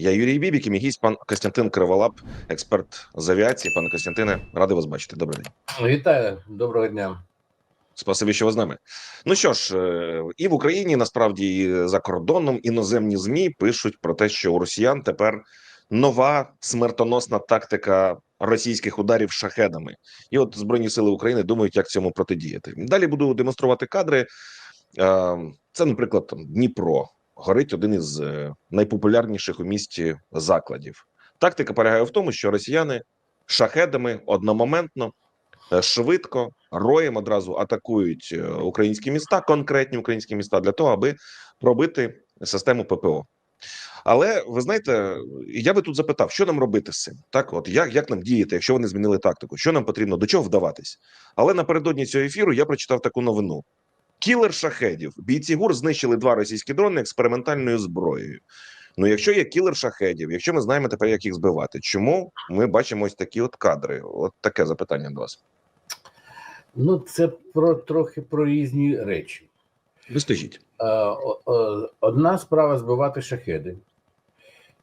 Я Юрій Бібік і мій гість пан Костянтин Криволап, експерт з авіації. Пане Костянтине, радий вас бачити. Добрий день. Вітаю, доброго дня. Спасибі, що ви з нами. Ну що ж, е, і в Україні насправді і за кордоном іноземні змі пишуть про те, що у росіян тепер нова смертоносна тактика російських ударів шахедами. І от збройні сили України думають, як цьому протидіяти. Далі буду демонструвати кадри. Е, Це, наприклад, там Дніпро. Горить один із е, найпопулярніших у місті закладів. Тактика полягає в тому, що росіяни шахедами одномоментно е, швидко роєм одразу атакують е, українські міста, конкретні українські міста, для того, аби пробити систему ППО. Але ви знаєте, я би тут запитав, що нам робити з цим? Так, от як, як нам діяти, якщо вони змінили тактику? Що нам потрібно, до чого вдаватись? Але напередодні цього ефіру я прочитав таку новину: кілер шахедів. Бійці ГУР знищили два російські дрони експериментальною зброєю. Ну, якщо є кілер шахедів, якщо ми знаємо тепер, як їх збивати, чому ми бачимо ось такі от кадри? От таке запитання до вас. Ну, це про трохи про різні речі. Вистежіть. Е, Одна справа збивати шахеди,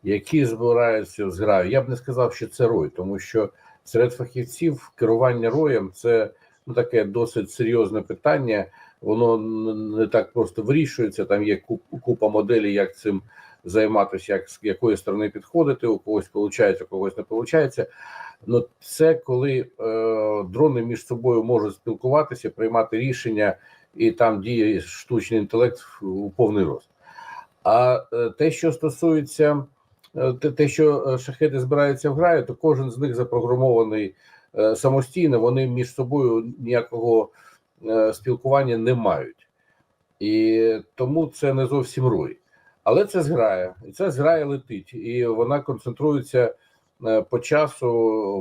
які збираються в зграю. Я б не сказав, що це рой, тому що серед фахівців керування роєм це ну, таке досить серйозне питання. Воно не так просто вирішується. Там є куп- купа моделей, як цим займатися, як з якої сторони підходити, у когось виходить, у когось не виходить. Ну, це коли е, дрони між собою можуть спілкуватися, приймати рішення, і там діє штучний інтелект у повний рост. А е, те, що стосується е, те, те, що е, шахеди збираються в граю, то кожен з них запрограмований е, самостійно, вони між собою ніякого спілкування не мають. І тому це не зовсім рой. Але це зграя, і це зграя летить, і вона концентрується е, по часу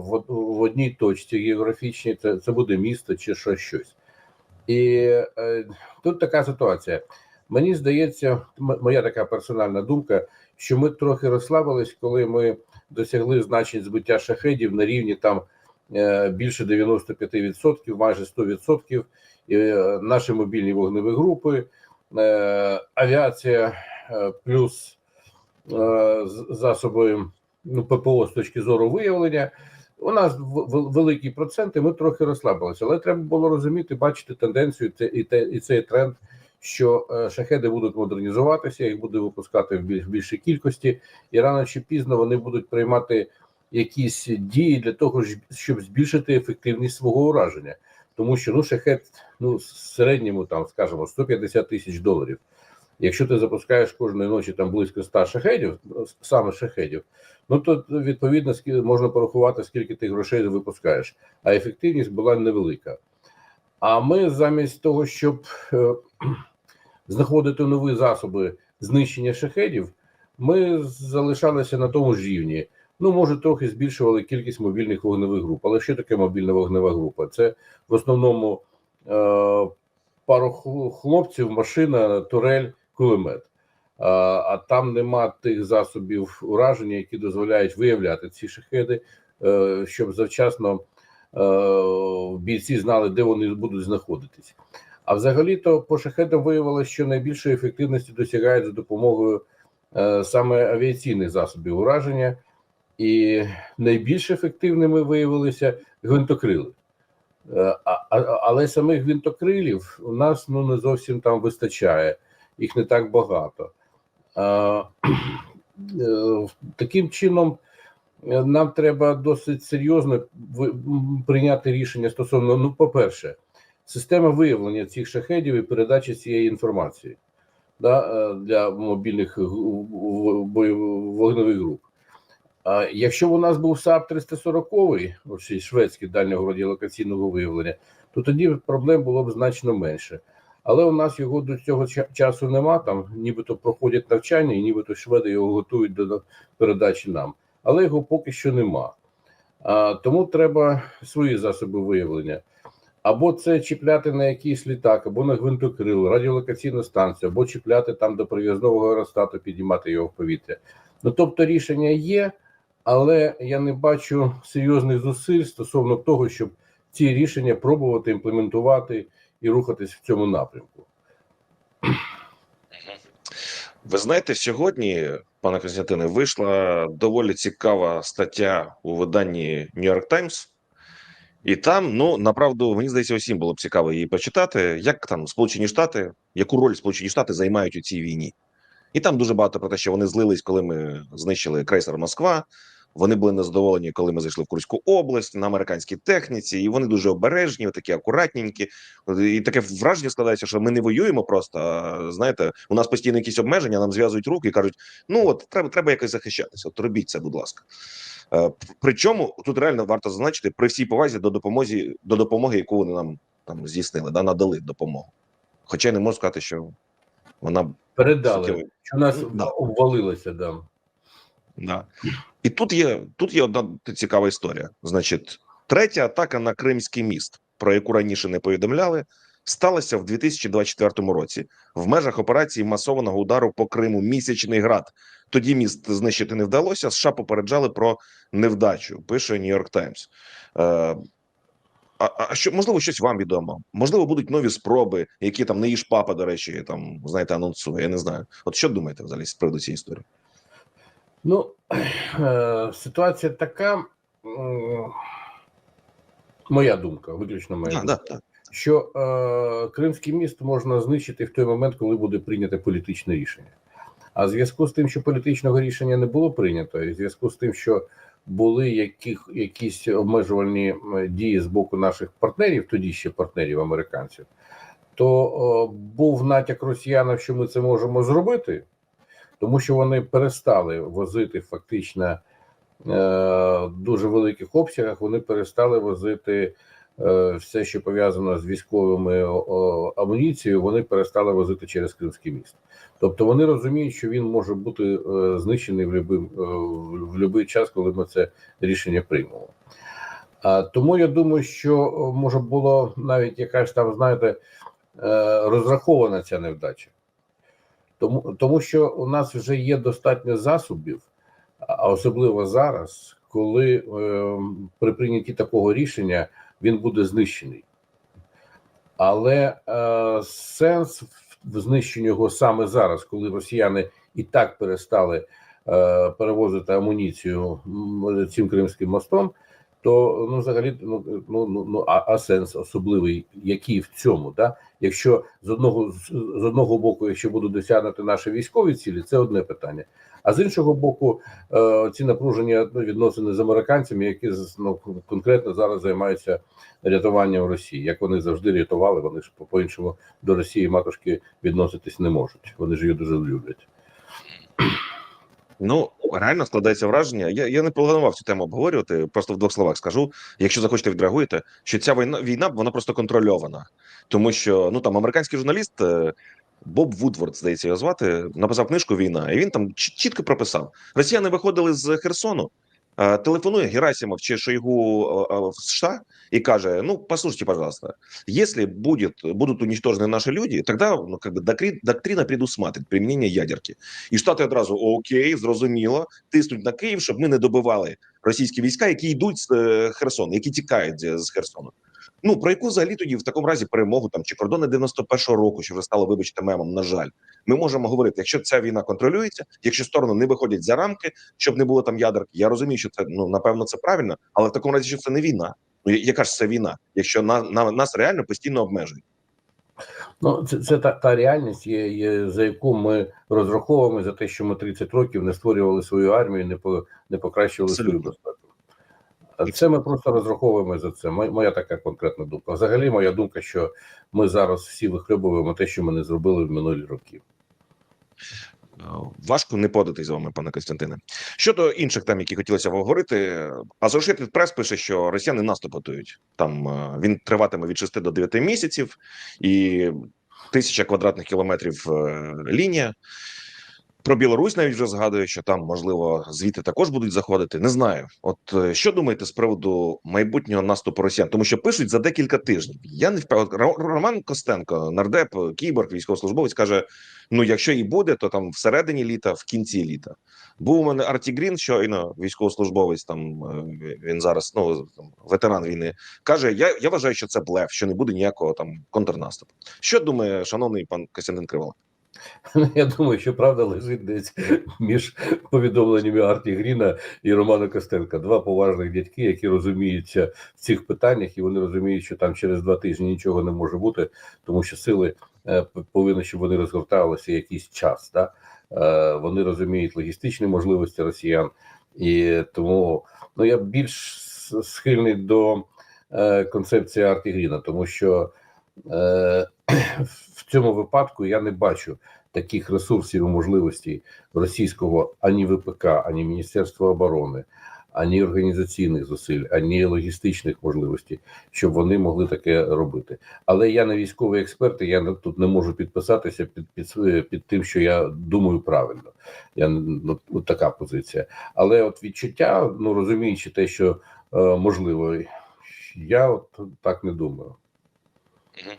в, в одній точці географічній, це, це буде місто чи що щось. І е, тут така ситуація. Мені здається, моя така персональна думка, що ми трохи розслабились, коли ми досягли значень збиття шахедів на рівні там е, більше 95%, майже 100%. Е, наші мобільні вогневі групи, е, авіація е, плюс засоби ну, ППО з точки зору виявлення. У нас великі проценти, ми трохи розслабилися, але треба було розуміти, бачити тенденцію і, цей тренд, що шахеди будуть модернізуватися, їх буде випускати в більш більшій кількості, і рано чи пізно вони будуть приймати якісь дії для того, щоб збільшити ефективність свого ураження. Тому що ну шахет ну в середньому там скажімо 150 тисяч доларів. Якщо ти запускаєш кожної ночі там близько 100 шахедів, саме шахедів, ну то відповідно можна порахувати, скільки ти грошей випускаєш, а ефективність була невелика. А ми замість того, щоб е, знаходити нові засоби знищення шахедів, ми залишалися на тому ж рівні. Ну, може, трохи збільшували кількість мобільних вогневих груп. Але що таке мобільна вогнева група? Це в основному е, пару хлопців, машина, турель, кулемет. А, а там нема тих засобів ураження, які дозволяють виявляти ці шахеди, е, щоб завчасно е, бійці знали, де вони будуть знаходитись. А взагалі-то по шахедам виявилося, що найбільшої ефективності досягають за допомогою е, саме авіаційних засобів ураження, і найбільш ефективними виявилися гвинтокрили. Е, але самих гвинтокрилів у нас ну не зовсім там вистачає, їх не так багато. Е, Таким чином, е, нам треба досить серйозно прийняти рішення стосовно, ну, по-перше, система виявлення цих шахедів і передачі цієї інформації да, е, для мобільних вогневих груп. Якщо б у нас був САП 340 оцей шведський дальнього радіолокаційного виявлення, то тоді проблем було б значно менше. Але у нас його до цього часу нема. Там нібито проходять навчання, і нібито шведи його готують до передачі нам. Але його поки що нема. А, тому треба свої засоби виявлення. Або це чіпляти на якийсь літак, або на гвинтокрил, радіолокаційну станцію, або чіпляти там до прив'язного аеростату, підіймати його в повітря. Ну тобто рішення є, але я не бачу серйозних зусиль стосовно того, щоб ці рішення пробувати імплементувати і рухатись в цьому напрямку. Ви знаєте, сьогодні пане Костянтине, вийшла доволі цікава стаття у виданні New York Times. І там, ну направду, мені здається, усім було б цікаво її почитати, як там Сполучені Штати, яку роль Сполучені Штати займають у цій війні. І там дуже багато про те, що вони злились, коли ми знищили крейсер Москва. Вони були незадоволені, коли ми зайшли в Курську область на американській техніці, і вони дуже обережні, такі акуратненькі. І таке враження складається, що ми не воюємо просто. А знаєте, у нас постійно якісь обмеження, нам зв'язують руки і кажуть: ну от треба, треба якось захищатися. От робіть це, будь ласка. Е, Причому тут реально варто зазначити при всій повазі до допомозі до допомоги, яку вони нам там здійснили, да надали допомогу. Хоча я не можу сказати, що вона Передали, суттєво- що нас да. обвалилося, да. Да. І тут є тут є одна цікава історія. Значить, третя атака на Кримський міст, про яку раніше не повідомляли, сталася в 2024 році в межах операції масованого удару по Криму Місячний град. Тоді міст знищити не вдалося. США попереджали про невдачу. Пише Нью-Йорк Таймс. Е, а, а що можливо щось вам відомо? Можливо, будуть нові спроби, які там не їж папа, до речі, там знаєте, анонсує. Я не знаю. От що думаєте взагалі з приводу цієї історії? Ну, е, ситуація така, моя думка, виключно моя думка, да, да. що е, Кримський міст можна знищити в той момент, коли буде прийнято політичне рішення. А в зв'язку з тим, що політичного рішення не було прийнято, і в зв'язку з тим, що були яких, якісь обмежувальні дії з боку наших партнерів, тоді ще партнерів американців, то е, був натяк росіянам, що ми це можемо зробити, тому що вони перестали возити фактично е, в дуже великих обсягах, вони перестали возити е, все, що пов'язано з військовими о, амуніцією, вони перестали возити через Кримський міст. Тобто вони розуміють, що він може бути е, знищений в будь-який в будь-який час, коли ми це рішення приймемо. А, тому я думаю, що може було навіть якась там, знаєте, е, розрахована ця невдача. Тому, тому що у нас вже є достатньо засобів, а особливо зараз, коли е, при прийнятті такого рішення він буде знищений. Але е, сенс в- знищенні його саме зараз, коли росіяни і так перестали е, перевозити амуніцію цим Кримським мостом, то ну взагалі ну, ну, ну, ну а, а сенс особливий, який в цьому, да? Якщо з одного з одного боку, якщо будуть досягнути наші військові цілі, це одне питання. А з іншого боку, е, ці напруження ну, відносини з американцями, які ну, конкретно зараз займаються рятуванням Росії. Як вони завжди рятували, вони ж по- по-іншому до Росії матушки відноситись не можуть. Вони ж її дуже люблять. Ну реально складається враження. Я, я не планував цю тему обговорювати. Просто в двох словах скажу. Якщо захочете, відреагуєте, що ця війна війна вона просто контрольована, тому що ну там американський журналіст е, Боб Вудворд, здається, його звати, написав книжку Війна, і він там чітко прописав: Росіяни виходили з Херсону. Е, Телефонує Герасимов чи Шойгу е, е, в США и каже: Ну, послушайте, пожалуйста, если будет, будут уничтожены наши люди, тогда ну, как бы доктрина предусматривает применение ядерки. І Штати одразу окей, зрозуміло, тиснуть на Київ, щоб ми не добивали російські війська, які йдуть з Херсона, які тікають з Херсону. Ну про яку взагалі тоді в такому разі перемогу там чи кордони 91-го року, що вже стало, вибачте, мемом, на жаль, ми можемо говорити, якщо ця війна контролюється, якщо сторони не виходять за рамки, щоб не було там ядерки. Я розумію, що це ну напевно це правильно, але в такому разі, що це не війна. Ну яка ж це війна, якщо на, на нас реально постійно обмежують? Ну, це, це та, та реальність, є, є, за яку ми розраховуємо за те, що ми 30 років не створювали свою армію, не по не покращували свою безпеку. Це ми просто розраховуємо за це. Моя, така конкретна думка. Взагалі, моя думка, що ми зараз всі вихльобуємо те, що ми не зробили в минулі роки. Е, Важко не податись з вами, пане Костянтине. Щодо інших тем, які хотілося б обговорити, Associated Press пише, що росіяни наступ готують. Там е, він триватиме від 6 до 9 місяців, і тисяча квадратних кілометрів е, лінія. Про Білорусь навіть вже згадує, що там можливо звідти також будуть заходити. Не знаю. От е, що думаєте з приводу майбутнього наступу росіян? Тому що пишуть за декілька тижнів. Я не впевнений. Ро- Роман Костенко, нардеп, кіборг, військовослужбовець, каже: ну якщо і буде, то там всередині літа, в кінці літа. Був у мене Арті Грін, щойно військовослужбовець. Там е, він зараз ну там, ветеран війни. каже: Я, я вважаю, що це блеф, що не буде ніякого там контрнаступу. Що думає шановний пан Костянтин Кривола? Я думаю, що правда лежить десь між повідомленнями Арті Гріна і Романа Костенка. Два поважних дядьки, які розуміються в цих питаннях, і вони розуміють, що там через два тижні нічого не може бути, тому що сили е, повинні, щоб вони розгорталися якийсь час. Да? Е, Вони розуміють логістичні можливості росіян, і тому ну я більш схильний до е, концепції Арті Гріна, тому що в цьому випадку я не бачу таких ресурсів і можливостей російського ані ВПК, ані Міністерства оборони, ані організаційних зусиль, ані логістичних можливостей, щоб вони могли таке робити. Але я не військовий експерт, і я тут не можу підписатися під, під, під тим, що я думаю правильно. Я ну, от така позиція. Але от відчуття, ну розуміючи те, що е, можливо, я от так не думаю.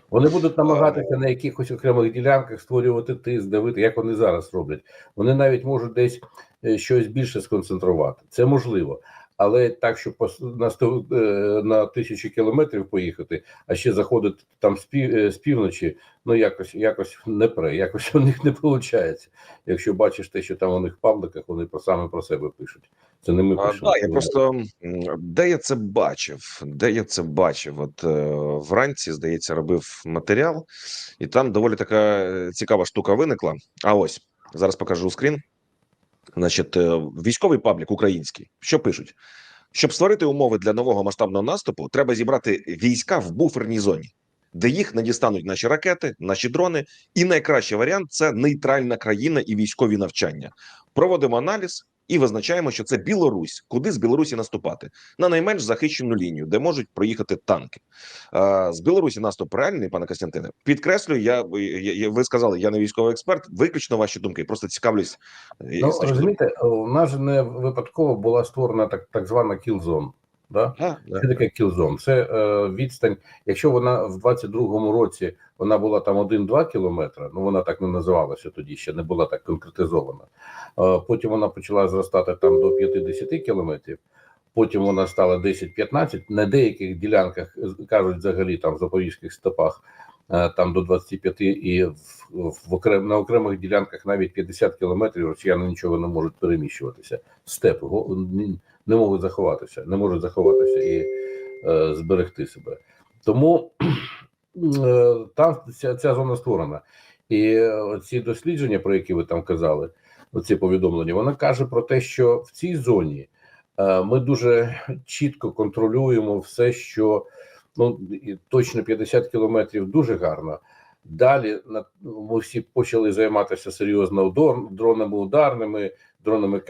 Вони будуть намагатися на якихось окремих ділянках створювати тиск, давити, як вони зараз роблять. Вони навіть можуть десь е, щось більше сконцентрувати. Це можливо. Але так, щоб на сто е, на тисячі кілометрів поїхати, а ще заходити там з е, з півночі, ну якось якось не пре, якось у них не виходить. Якщо бачиш те, що там у них в пабликах, вони про саме про себе пишуть. Це не ми А, пишемо. да, я просто де я це бачив? Де я це бачив? От е, вранці, здається, робив матеріал, і там доволі така цікава штука виникла. А ось зараз покажу скрін. Значить, е, військовий паблік український. Що пишуть? Щоб створити умови для нового масштабного наступу, треба зібрати війська в буферній зоні, де їх не дістануть наші ракети, наші дрони. І найкращий варіант це нейтральна країна і військові навчання. Проводимо аналіз і визначаємо, що це Білорусь, куди з Білорусі наступати на найменш захищену лінію, де можуть проїхати танки. Е, з Білорусі наступ реальний, пане Костянтине. Підкреслюю, я, я, ви сказали, я не військовий експерт. Виключно ваші думки. Просто цікавлюсь. Ну, розумієте, у нас же не випадково була створена так, так звана кілзон. Да? А, да. Що таке кілзон? Це е, відстань. Якщо вона в 22-му році вона була там 1-2 кілометри, ну вона так не називалася тоді, ще не була так конкретизована. Е, потім вона почала зростати там до 50 кілометрів. Потім вона стала 10-15. На деяких ділянках е, кажуть, взагалі там в запорізьких степах е, там до 25 і в, в окрем, на окремих ділянках навіть 50 кілометрів росіяни нічого не можуть переміщуватися. Степ не можуть заховатися, не можуть заховатися і е, зберегти себе. Тому е, там ця, ця зона створена. І е, ці дослідження, про які ви там казали, оці повідомлення, вона каже про те, що в цій зоні е, ми дуже чітко контролюємо все, що ну точно 50 кілометрів дуже гарно. Далі ми всі почали займатися серйозно дронами ударними, дронами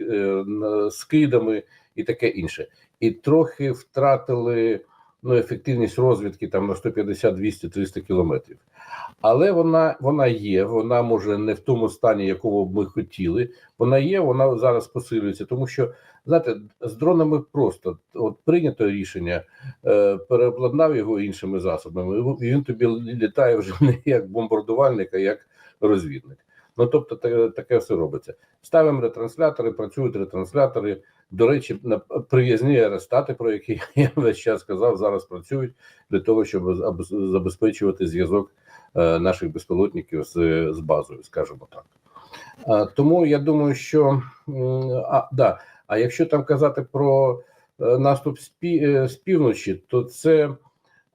е, н- скидами і таке інше. І трохи втратили ну, ефективність розвідки там на 150, 200, 300 кілометрів. Але вона, вона є, вона може не в тому стані, якого б ми хотіли. Вона є, вона зараз посилюється, тому що знаєте, з дронами просто от прийнято рішення, е, переобладнав його іншими засобами, і він тобі літає вже не як бомбардувальник, а як розвідник. Ну тобто, таке все робиться. Ставимо ретранслятори, працюють ретранслятори. До речі, на прив'язні аеростати, про які я весь час сказав, зараз працюють для того, щоб забезпечувати зв'язок е, наших безпілотників з, з базою, скажімо так. А, тому я думаю, що а, да, а якщо там казати про е, наступ е, з півночі, то це.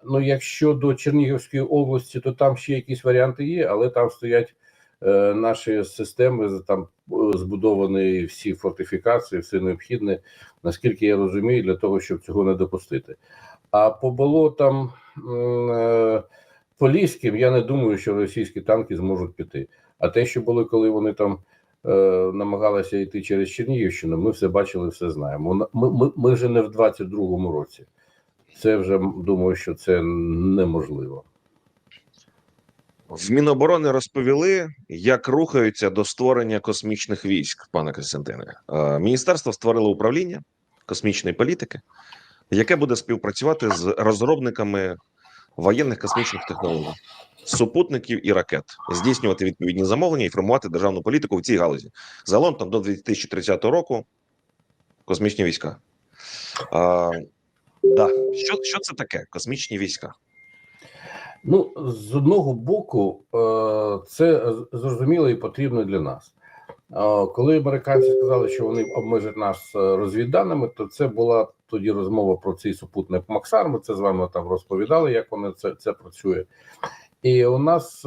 Ну, якщо до Чернігівської області, то там ще якісь варіанти є, але там стоять е, наші системи, там збудовані всі фортифікації, все необхідне, наскільки я розумію, для того, щоб цього не допустити. А по болотам е, поліським я не думаю, що російські танки зможуть піти. А те, що було, коли вони там е, намагалися йти через Чернігівщину, ми все бачили, все знаємо. Ми, ми, ми вже не в 22-му році. Це вже думаю, що це неможливо. В Міноборони розповіли, як рухаються до створення космічних військ, пане Костянтине. Е, Міністерство створило управління космічної політики, яке буде співпрацювати з розробниками воєнних космічних технологій, супутників і ракет, здійснювати відповідні замовлення і формувати державну політику в цій галузі. Загалом там до 2030 року космічні війська. А, да. що, що це таке? Космічні війська? Ну, з одного боку, е, це зрозуміло і потрібно для нас. Е, Коли американці сказали, що вони обмежать нас е, розвідданими, то це була тоді розмова про цей супутник Максар. Ми це з вами там розповідали, як вони це, це працює. І у нас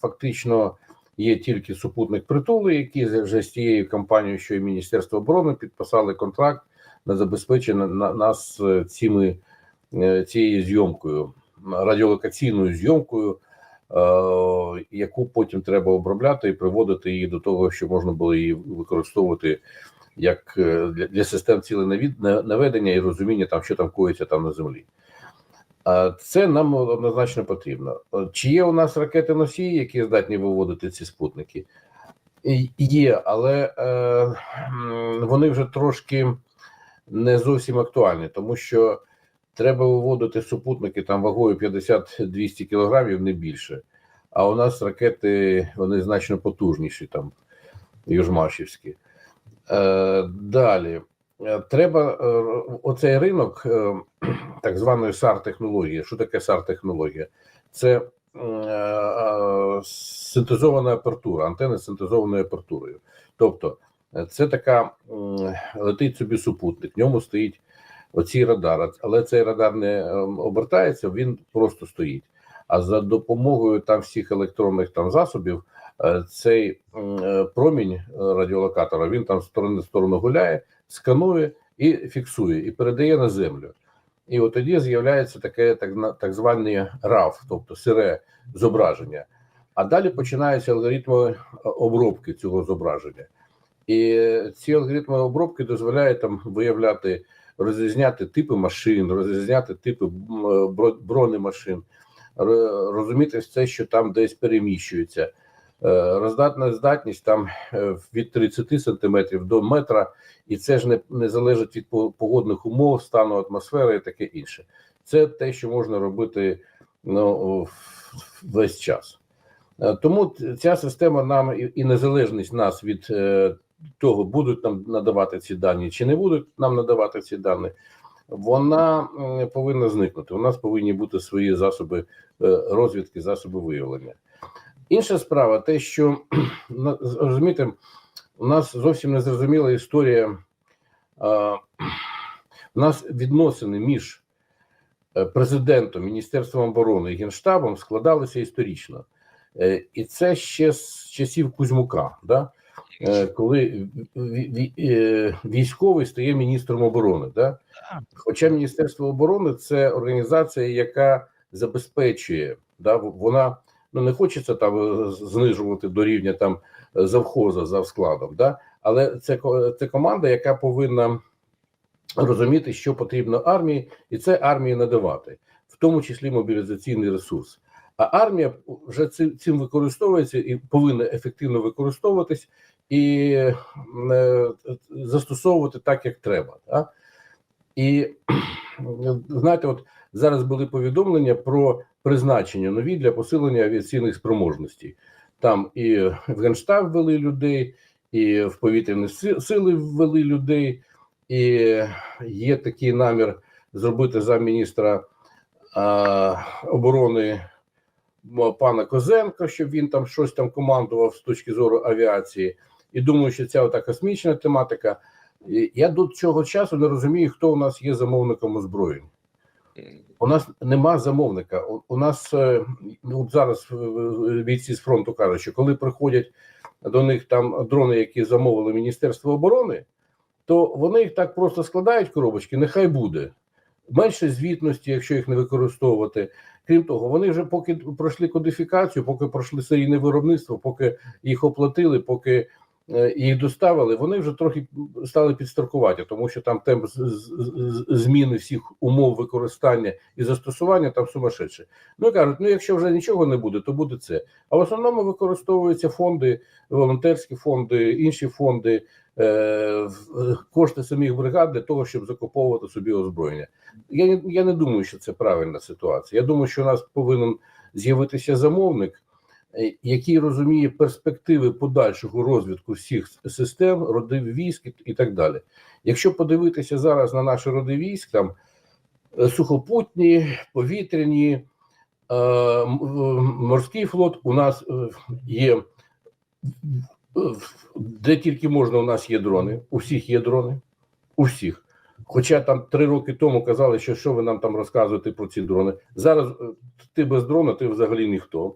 фактично є тільки супутник притули, які вже з тією компанією, що і Міністерство оборони підписали контракт на забезпечення на- нас цими цією зйомкою, радіолокаційною зйомкою, е, яку потім треба обробляти і приводити її до того, що можна було її використовувати як е, для, для систем ціленаведення і розуміння там, що там коїться там на землі. Це нам однозначно потрібно. Е, Чи є у нас ракети носії, які здатні виводити ці спутники? Є, але е, вони вже трошки не зовсім актуальні, тому що треба виводити супутники там вагою 50-200 кілограмів, не більше. А у нас ракети вони значно потужніші, там южмашівські. Е, далі. Е, Треба е, оцей ринок е, так званої SAR-технології. Що таке SAR-технологія? Це синтезована апертура, антени з синтезованою апертурою. Тобто, це така летить собі супутник, в ньому стоїть оцій радар, але цей радар не е, обертається, він просто стоїть. А за допомогою там всіх електронних там засобів е, цей е, промінь радіолокатора він там з сторони в сторону гуляє, сканує і фіксує, і передає на землю. І от тоді з'являється таке так, так зване RAW, тобто сире зображення. А далі починаються алгоритми обробки цього зображення. І ці алгоритми обробки дозволяють там виявляти, розрізняти типи машин, розрізняти типи бронемашин, розуміти все, що там десь переміщується. Е, Роздатна здатність там е, від 30 сантиметрів до метра, і це ж не, не залежить від погодних умов, стану атмосфери і таке інше. Це те, що можна робити ну, весь час. Е, Тому ця система нам і, незалежність нас від того, будуть нам надавати ці дані чи не будуть нам надавати ці дані, вона повинна зникнути. У нас повинні бути свої засоби е, розвідки, засоби виявлення. Інша справа, те, що розумієте, у нас зовсім незрозуміла історія. е, У нас відносини між е, президентом, Міністерством оборони і Генштабом складалися історично. Е, І це ще з часів Кузьмука, да? Е, коли е, військовий стає міністром оборони. Да? Хоча Міністерство оборони це організація, яка забезпечує, да? вона ну не хочеться там е, знижувати до рівня там завхоза за складом, да? але це, це команда, яка повинна розуміти, що потрібно армії, і це армії надавати, в тому числі мобілізаційний ресурс. А армія вже цим, цим використовується і повинна ефективно використовуватись і е, застосовувати так, як треба. Да? І знаєте, от зараз були повідомлення про призначення нові для посилення авіаційних спроможностей. Там і в Генштаб ввели людей, і в повітряні сили ввели людей, і є такий намір зробити замміністра а, оборони пана Козенка, щоб він там щось там командував з точки зору авіації. І думаю, що ця ота космічна тематика. Я до цього часу не розумію, хто у нас є замовником озброєнь. У нас нема замовника. У, нас е, от зараз е, е, бійці з фронту кажуть, що коли приходять до них там дрони, які замовили Міністерство оборони, то вони їх так просто складають коробочки, нехай буде. Менше звітності, якщо їх не використовувати. Крім того, вони вже поки пройшли кодифікацію, поки пройшли серійне виробництво, поки їх оплатили, поки їх доставили, вони вже трохи стали підстаркувати, тому що там темп зміни всіх умов використання і застосування там сумасшедше. Ну і кажуть, ну якщо вже нічого не буде, то буде це. А в основному використовуються фонди, волонтерські фонди, інші фонди, е, кошти самих бригад для того, щоб закуповувати собі озброєння. Я, не- я не думаю, що це правильна ситуація. Я думаю, що у нас повинен з'явитися замовник, е, який розуміє перспективи подальшого розвитку всіх систем, родів військ і, так далі. Якщо подивитися зараз на наші роди військ, там е, сухопутні, повітряні, м- морський флот у нас е, є е, де тільки можна, у нас є дрони. У всіх є дрони. У всіх. Хоча там три роки тому казали, що що ви нам там розказуєте про ці дрони. Зараз е, ти без дрона, ти взагалі ніхто.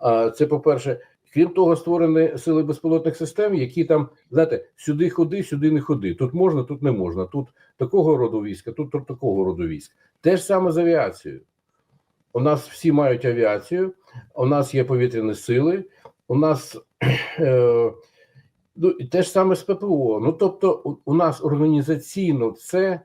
А це по-перше. Крім того, створені сили безпілотних систем, які там, знаєте, сюди ходи, сюди не ходи. Тут можна, тут не можна. Тут такого роду війська, тут такого роду військ. Те ж саме з авіацією. У нас всі мають авіацію, у нас є повітряні сили, у нас е, ну, і те ж саме з ППО. Ну тобто, у, у нас організаційно це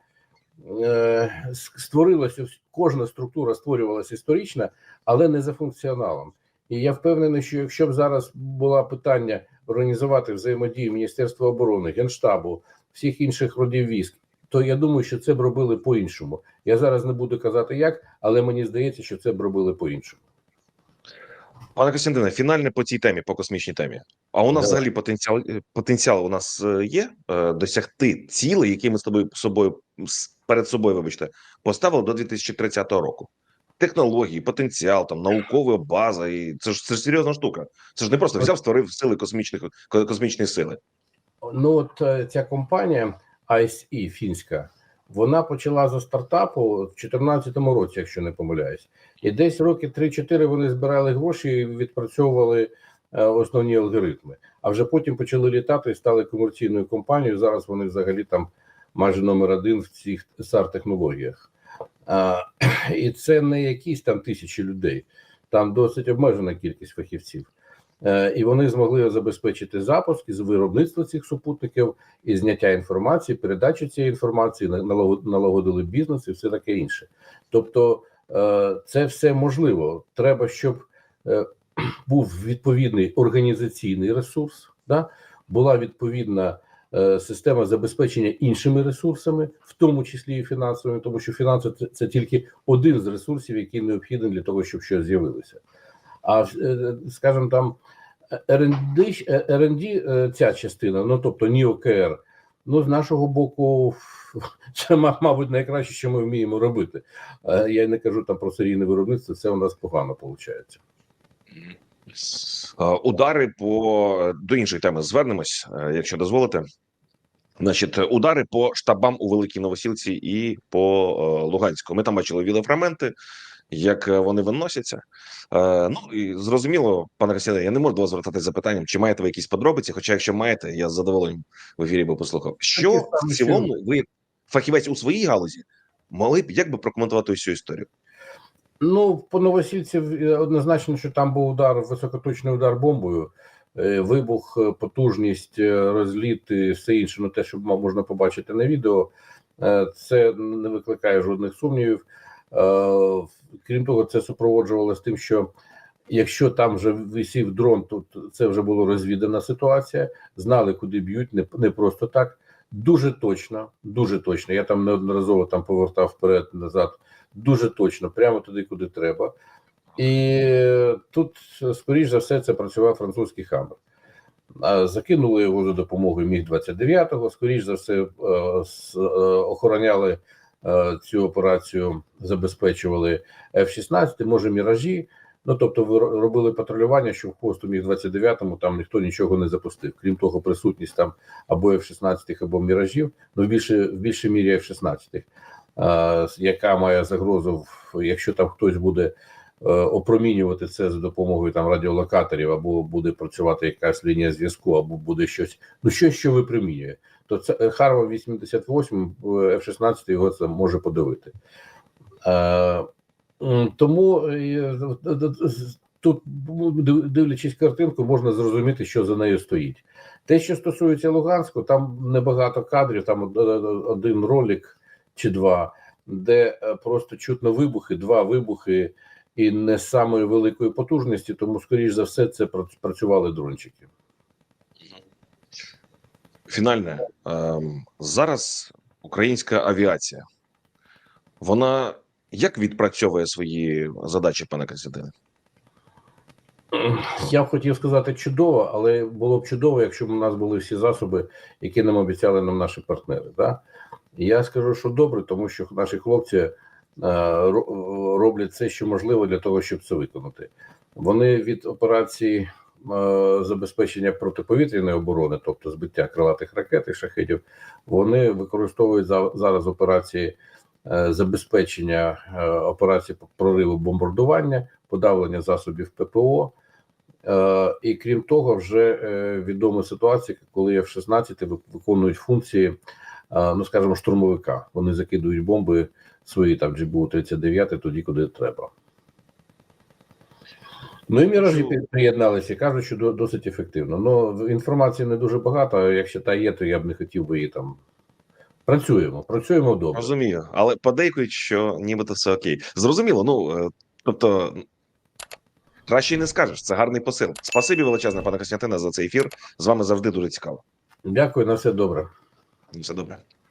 е, створилося, кожна структура створювалася історично, але не за функціоналом. І я впевнений, що якщо б зараз було питання організувати взаємодію Міністерства оборони, Генштабу, всіх інших родів військ, то я думаю, що це б робили по-іншому. Я зараз не буду казати як, але мені здається, що це б робили по-іншому. Пане Костянтине, фінальне по цій темі, по космічній темі. А у нас Давай. взагалі потенціал потенціал у нас е, є е, досягти цілей, які ми з тобою собою перед собою, вибачте, поставили до 2030 року. Технології, потенціал, там наукова база, і це ж це ж серйозна штука. Це ж не просто взяв, створив сили космічних ко- космічної сили. Ну от е, ця компанія ISE фінська, вона почала за стартапу в 2014 році, якщо не помиляюсь, і десь роки 3-4 вони збирали гроші і відпрацьовували е, основні алгоритми. А вже потім почали літати і стали комерційною компанією. Зараз вони взагалі там майже номер один в цих sar технологіях. І це не якісь там тисячі людей, там досить обмежена кількість фахівців. Е, і вони змогли забезпечити запуск із виробництва цих супутників, і зняття інформації, передачу цієї інформації, на- налагод- налагодили бізнес і все таке інше. Тобто, е, це все можливо. Треба, щоб е, був відповідний організаційний ресурс, да? була відповідна система забезпечення іншими ресурсами, в тому числі і фінансовими, тому що фінанси це, тільки один з ресурсів, який необхідний для того, щоб щось з'явилося. А е, скажімо, там е, е, ця частина, ну тобто НІОКР, ну з нашого боку, це мабуть найкраще, що ми вміємо робити. Е, Я не кажу там про серійне виробництво, це у нас погано виходить. Е, Удари по до іншої теми звернемось, е, якщо дозволите. Значить, удари по штабам у Великій Новосілці і по е, Луганську. Ми там бачили відеофрагменти, як е, вони виносяться. Е, ну і зрозуміло, пане Костяне, я не можу до вас звертатися запитанням, чи маєте ви якісь подробиці. Хоча, якщо маєте, я з задоволенням в ефірі би послухав. Що в цілому ви, фахівець у своїй галузі, могли б як би прокоментувати всю історію? Ну, по Новосільці е, однозначно, що там був удар, високоточний удар бомбою, е, вибух, е, потужність, е, розліт і все інше. Ну, те, що можна побачити на відео, е, це не викликає жодних сумнівів. Е, Крім того, це супроводжувалося тим, що якщо там вже висів дрон, то це вже була розвідана ситуація, знали, куди б'ють, не просто так. Дуже точно, дуже точно. Я там неодноразово там повертав вперед, назад дуже точно, прямо туди, куди треба. І тут, скоріш за все, це працював французький хамер. Закинули його за допомогою міг 29-го. Скоріш за все, е, е, охороняли е, цю операцію, забезпечували F-16, може міражі. Ну тобто, робили патрулювання, що в хвосту міг 29-му там ніхто нічого не запустив. Крім того, присутність там або F-16, або міражів, ну в більше в більшій мірі F-16 е, яка має загрозу, якщо там хтось буде опромінювати це за допомогою там радіолокаторів, або буде працювати якась лінія зв'язку, або буде щось, ну щось, що випромінює, то це е, Харва 88 е, F-16 його це може подавити. Е, тому е, тут, дивлячись картинку, можна зрозуміти, що за нею стоїть. Те, що стосується Луганську, там небагато кадрів, там од- од- один ролик чи два, де е, просто чутно вибухи, два вибухи, і не з самої великої потужності, тому, скоріш за все, це прац- працювали дрончики. Фінальне ем, зараз українська авіація. Вона як відпрацьовує свої задачі, пане Константине? Я б хотів сказати чудово, але було б чудово, якщо б у нас були всі засоби, які нам обіцяли нам наші партнери. Да? Я скажу, що добре, тому що наші хлопці роблять все, що можливо для того, щоб це виконати. Вони від операції е, забезпечення протиповітряної оборони, тобто збиття крилатих ракет і шахедів, вони використовують зараз операції е, забезпечення е, операції прориву бомбардування, подавлення засобів ППО. Е, І крім того, вже е, відома ситуація, коли F-16 виконують функції, е, ну скажімо, штурмовика. Вони закидують бомби свої там GBU-39 тоді, куди треба. Ну і міражі приєдналися, кажуть, що досить ефективно. Ну інформації не дуже багато. а Якщо та є, то я б не хотів би її там. Працюємо, працюємо добре. Розумію, але подейкують, що нібито все окей. Зрозуміло. Ну е, тобто, краще й не скажеш. Це гарний посил. Спасибі величезне, пане Костянтине, за цей ефір. З вами завжди дуже цікаво. Дякую на все добре. Все добре.